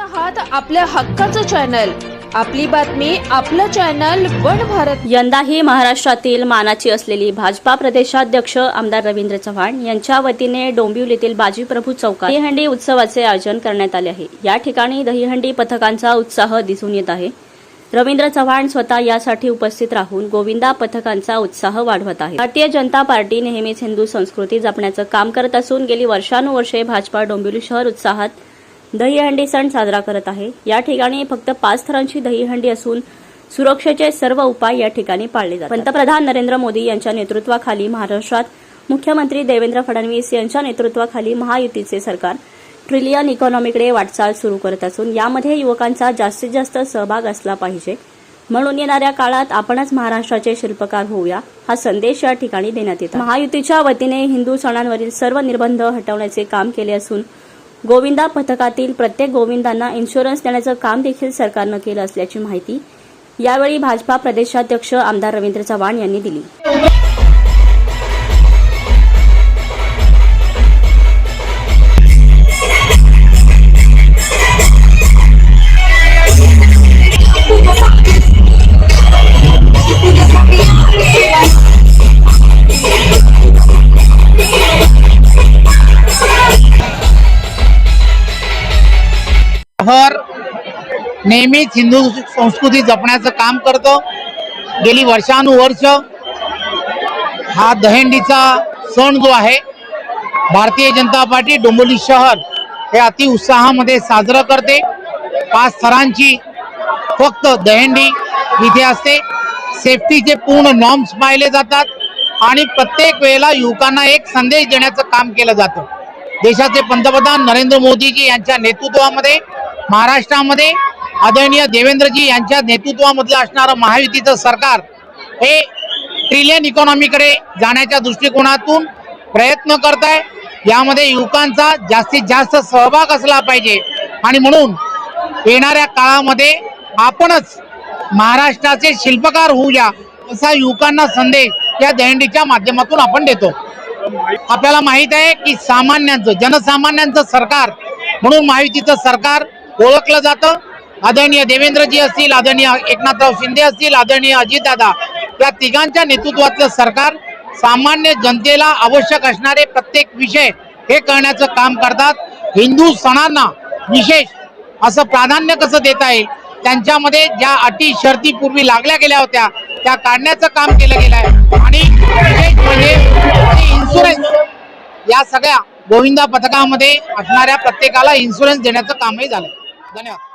आहात आपल्या हक्काचं चॅनल आपली बातमी आपलं चॅनल वन भारत. यंदाही महाराष्ट्रातील मानाची असलेली भाजपा प्रदेशाध्यक्ष आमदार रवींद्र चव्हाण यांच्या वतीने डोंबिवलीतील बाजीप्रभू चौकात दहीहंडी उत्सवाचे आयोजन करण्यात आले आहे. या ठिकाणी दहीहंडी पथकांचा उत्साह दिसून येत आहे. रवींद्र चव्हाण स्वतः यासाठी उपस्थित राहून गोविंदा पथकांचा उत्साह वाढवत आहे भारतीय जनता पार्टी नेहमीच हिंदू संस्कृती जपण्याचं काम करत असून गेली वर्षानुवर्षे भाजपा डोंबिवली शहर उत्साहात दहीहंडी सण साजरा करत आहे. या ठिकाणी फक्त पाच थरांची दहीहंडी असून सुरक्षेचे सर्व उपाय या ठिकाणी पाळले जातात. पंतप्रधान नरेंद्र मोदी यांच्या नेतृत्वाखाली महाराष्ट्रात मुख्यमंत्री देवेंद्र फडणवीस यांच्या नेतृत्वाखाली महायुतीचे सरकार ट्रिलियन इकॉनॉमीकडे वाटचाल सुरू करत असून यामध्ये युवकांचा जास्तीत जास्त सहभाग असला पाहिजे. म्हणून येणाऱ्या काळात आपणच महाराष्ट्राचे शिल्पकार होऊया हा संदेश या ठिकाणी देण्यात येतो महायुतीच्या वतीने हिंदू सणांवरील सर्व निर्बंध हटवण्याचे काम केले असून गोविंदा पथकातील प्रत्येक गोविंदांना इन्शुरन्स देण्याचं काम देखील सरकारनं केलं असल्याची माहिती यावेळी भाजपा प्रदेशाध्यक्ष आमदार रवींद्र चव्हाण यांनी दिली. शहर नेहमीच हिंदू संस्कृती जपण्याचं काम करतं. गेली वर्षानुवर्ष हा दहेंडीचा सण जो आहे भारतीय जनता पार्टी डोंबिवली शहर हे अति उत्साहामध्ये साजरं करते. पाच थरांची फक्त दहेंडी इथे असते. सेफ्टीचे पूर्ण नॉर्म्स पाहिले जातात आणि प्रत्येक वेळेला युवकांना एक संदेश देण्याचं काम केलं जातं. देशाचे पंतप्रधान नरेंद्र मोदीजी यांच्या नेतृत्वामध्ये महाराष्ट्रामध्ये आदरणीय देवेंद्रजी यांच्या नेतृत्वामधलं असणारं महायुतीचं सरकार हे ट्रिलियन इकॉनॉमीकडे जाण्याच्या दृष्टिकोनातून प्रयत्न करत आहे यामध्ये युवकांचा जास्तीत जास्त सहभाग असला पाहिजे. आणि म्हणून येणाऱ्या काळामध्ये आपणच महाराष्ट्राचे शिल्पकार होऊया असा युवकांना संदेश या दहंडीच्या माध्यमातून आपण देतो. आपल्याला माहीत आहे की सामान्यांचं जनसामान्यांचं सरकार म्हणून महायुतीचं सरकार ओळखलं जातं. आदरणीय देवेंद्रजी असतील आदरणीय एकनाथराव शिंदे असतील आदरणीय अजितदादा या तिघांच्या नेतृत्वातलं सरकार सामान्य जनतेला आवश्यक असणारे प्रत्येक विषय हे करण्याचं काम करतात. हिंदू सणांना विशेष असं प्राधान्य कसं देता येईल त्यांच्यामध्ये ज्या अटी शर्ती पूर्वी लागल्या गेल्या होत्या त्या काढण्याचं काम केलं गेलं आहे. आणि विशेष म्हणजे इन्शुरन्स या सगळ्या गोविंदा पथकामध्ये असणाऱ्या प्रत्येकाला इन्शुरन्स देण्याचं कामही झालं. धन्यवाद.